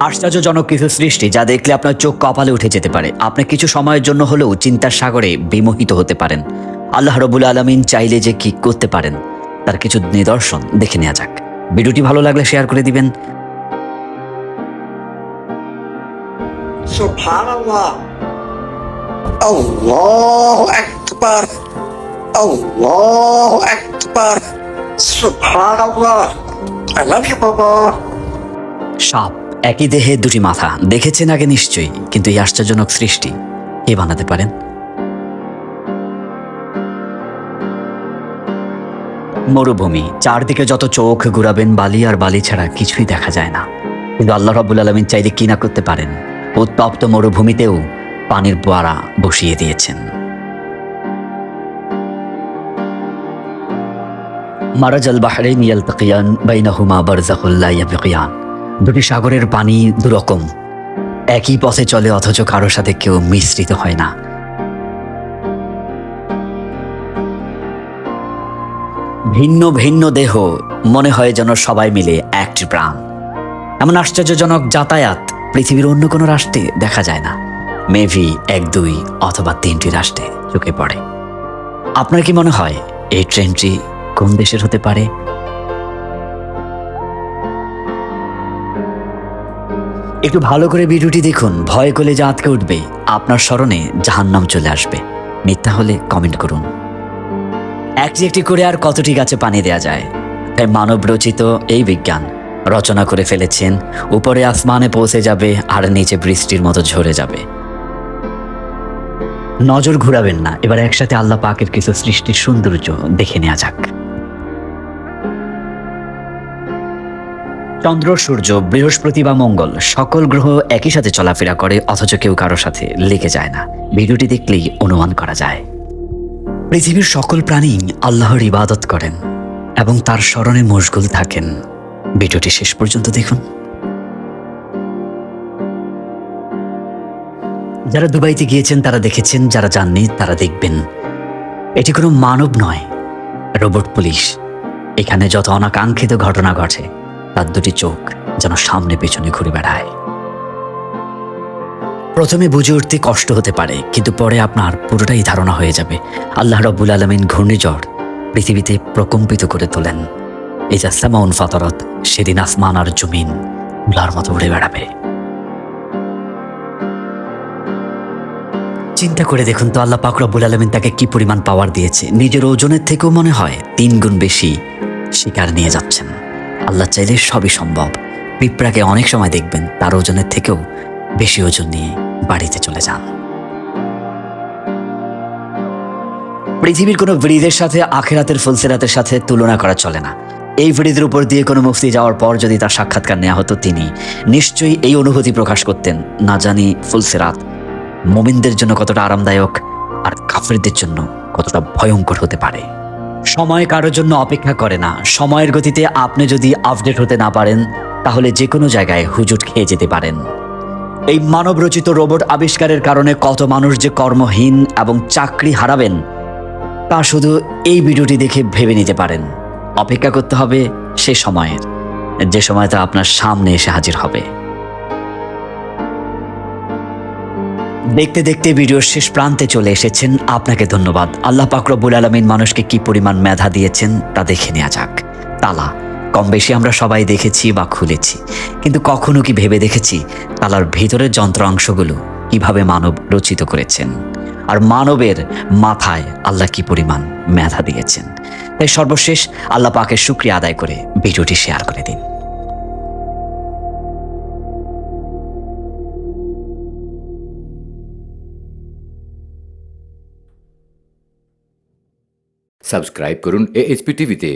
আশ্চর্যজনক কিছু সৃষ্টি যা দেখলে আপনার চোখ কপালে উঠে যেতে পারে। আপনি কিছু সময়ের জন্য হলেও চিন্তার সাগরে বিমোহিত হতে পারেন। আল্লাহ রবুল আলমিন চাইলে যে কি করতে পারেন, তার কিছু নিদর্শন দেখে নেওয়া যাক। ভিডিওটি ভালো লাগলে শেয়ার করে দিবেন। Subhanallah. Allahu I love you, Baba. সাপ একই দেহে দুটি মাথা। দেখেছেন আগে নিশ্চয়ই কিন্তু এই আশ্চর্যজনক সৃষ্টি কে বানাতে পারেন? মরুভূমি চারদিকে যত চোখ ঘুরাবেন বালি আর বালি ছাড়া কিছুই দেখা যায় না। কিন্তু আল্লাহ রাবুল আলমিন চাইলে কি না করতে পারেন? উত্তপ্ত মরুভূমিতেও পানির পোয়ারা বসিয়ে দিয়েছেন। মারাজাল বাহরাইন ইয়ালতাকিয়ান বাইনাহুমা বারজাখুল্লাহ ইয়াবকিয়ান। দুটি সাগরের পানি দুরকম। একই পথে চলে অথচ কারোর সাথে কেউ মিশ্রিত হয় না। ভিন্ন ভিন্ন দেহ মনে হয় যেন সবাই মিলে একটি প্রাণ। এমন আশ্চর্যজনক যাতায়াত পৃথিবীর অন্য কোনো রাষ্ট্রে দেখা যায় না। মেভি এক, দুই অথবা তিনটি রাষ্ট্রে চোখে পড়ে। আপনার কি মনে হয় এই ট্রেনটি কোন দেশের হতে পারে। একটু ভালো করে ভিডিওটি দেখুন, ভয় করলে যা আটকে উঠবে, আপনার স্মরণে জাহান্নাম চলে আসবে। মিথ্যা হলে কমেন্ট করুন। একটি একটি করে আর কতটি গাছে পানি দেয়া যায়। তাই মানব রচিত এই বিজ্ঞান রচনা করে ফেলেছেন, উপরে আসমানে পৌঁছে যাবে আর নিচে বৃষ্টির মতো ঝরে যাবে। নজর ঘুরাবেন না, এবার একসাথে আল্লাহ পাকের কিছু সৃষ্টির সৌন্দর্য দেখে নেওয়া যাক। চন্দ্র, সূর্য, বৃহস্পতি বা মঙ্গল, সকল গ্রহ একই সাথে চলাফেরা করে, অথচ কেউ কারোর সাথে লেগে যায় না। ভিডিওটি দেখলেই অনুমান করা যায়। পৃথিবীর সকল প্রাণী আল্লাহর ইবাদত করেন এবং তার স্মরণে মশগুল থাকেন। ভিডিওটি শেষ পর্যন্ত দেখুন। যারা দুবাইতে গিয়েছেন, তারা দেখেছেন, যারা যাননি, তারা দেখবেন। এটি কোনো মানব নয়, রোবট পুলিশ। এখানে যত অনাকাঙ্ক্ষিত ঘটনা ঘটে তার দুটি চোখ যেন সামনে পেছনে ঘুরে বেড়ায়। প্রথমে বুঝে উঠতে কষ্ট হতে পারে, কিন্তু পরে আপনার পুরোটাই ধারণা হয়ে যাবে। আল্লাহ রব্বুল আলমিন ঘূর্ণিঝড় পৃথিবীতে প্রকম্পিত করে তোলেন। এই যা ফাতরত, সেদিন আসমান আর জমিন উলার মতো উড়ে বেড়াবে। চিন্তা করে দেখুন তো আল্লাহ পাক রব্বুল আলমিন তাকে কি পরিমাণ পাওয়ার দিয়েছে। নিজের ওজনের থেকেও মনে হয় তিন গুণ বেশি শিকার নিয়ে যাচ্ছেন। আল্লাহ চাইলে সবই সম্ভব। পিঁপড়াকে অনেক সময় দেখবেন, তার ওজনের থেকেও বেশি ওজন নিয়ে বাড়িতে চলে যান। পৃথিবীর কোনো ব্রিজের সাথে আখেরাতের ফুলসেরাতের সাথে তুলনা করা চলে না। এই ব্রিজের উপর দিয়ে কোনো মুফতি যাওয়ার পর যদি তার সাক্ষাৎকার নেওয়া হতো তিনি নিশ্চয়ই এই অনুভূতি প্রকাশ করতেন, না জানি ফুলসেরাত মোমিনদের জন্য কতটা আরামদায়ক আর কাফেরদের জন্য কতটা ভয়ঙ্কর হতে পারে। সময় কারোর জন্য অপেক্ষা করে না। সময়ের গতিতে আপনি যদি আপডেট হতে না পারেন, তাহলে যে কোনো জায়গায় হুজুট খেয়ে যেতে পারেন। এই মানবরচিত রোবট আবিষ্কারের কারণে কত মানুষ যে কর্মহীন এবং চাকরি হারাবেন, তা শুধু এই ভিডিওটি দেখে ভেবে নিতে পারেন। অপেক্ষা করতে হবে সে সময়ের, যে সময় তা আপনার সামনে এসে হাজির হবে। দেখতে দেখতে ভিডিওর শেষ প্রান্তে চলে এসেছেন। আপনাকে ধন্যবাদ। আল্লাহ পাকরবুল আলমিন মানুষকে কি পরিমাণ মেধা দিয়েছেন তা দেখে নেওয়া যাক। তালা, কম বেশি আমরা সবাই দেখেছি বা খুলেছি। কিন্তু কখনো কি ভেবে দেখেছি তালার ভেতরের যন্ত্রাংশগুলো কীভাবে মানব রচিত করেছেন? আর মানবের মাথায় আল্লাহ কি পরিমাণ মেধা দিয়েছেন? তাই সর্বশেষ আল্লাহ পাকে শুক্রিয়া আদায় করে ভিডিওটি শেয়ার করে দিন। সাবস্ক্রাইব করুন এএসপি টিভিতে।